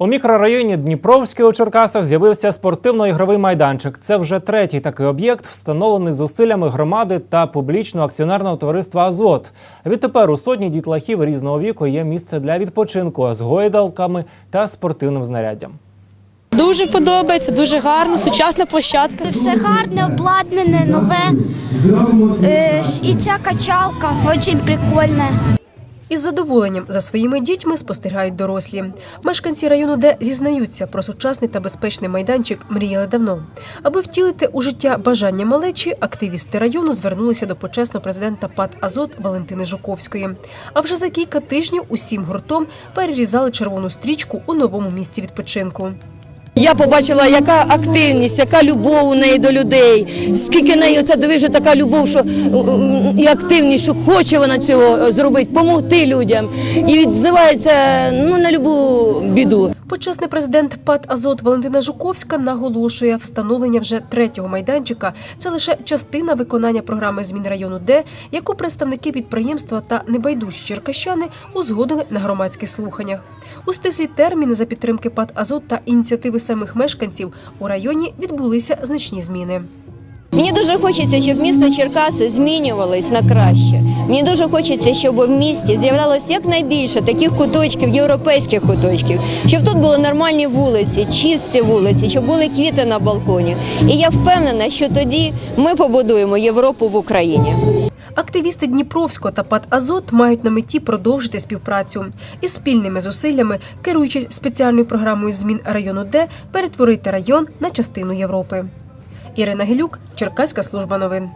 У мікрорайоні Дніпровський у Черкасах з'явився спортивно-ігровий майданчик. Це вже третій такий об'єкт, встановлений зусиллями громади та публічного акціонерного товариства Азот. Відтепер у сотні дітлахів різного віку є місце для відпочинку з гойдалками та спортивним знаряддям. Дуже подобається, дуже гарно, сучасна площадка. Все гарне, обладнане, нове. Е, І ця качалка дуже прикольна. Із задоволенням за своїми дітьми спостерігають дорослі. Мешканці району, де зізнаються про сучасний та безпечний майданчик, мріяли давно. Аби втілити у життя бажання малечі, активісти району звернулися до почесного президента ПАД Азот Валентини Жуковської. А вже за кілька тижнів усім гуртом перерізали червону стрічку у новому місці відпочинку. Я побачила, яка активність, яка любов у неї до людей. Скільки неї оця движе така любов, що і активність, що хоче вона цього зробити, допомогти людям. І відзивається ну, на любу біду. Почесний президент ПАД Азот Валентина Жуковська наголошує, встановлення вже третього майданчика це лише частина виконання програми змін району Д, яку представники підприємства та небайдужі черкащани узгодили на громадських слуханнях. У стислі терміни за підтримки ПАД Азот та ініціативи самих мешканців у районі відбулися значні зміни. Мені дуже хочеться, щоб місто Черкаси змінювалось на краще. Мені дуже хочеться, щоб в місті з'являлося якнайбільше таких куточків, європейських куточків, щоб тут були нормальні вулиці, чисті вулиці, щоб були квіти на балконі. І я впевнена, що тоді ми побудуємо Європу в Україні. Активісти Дніпровського та ПАД Азот мають на меті продовжити співпрацю і спільними зусиллями, керуючись спеціальною програмою змін району Д, перетворити район на частину Європи. Ірина Гелюк, Черкаська служба новин.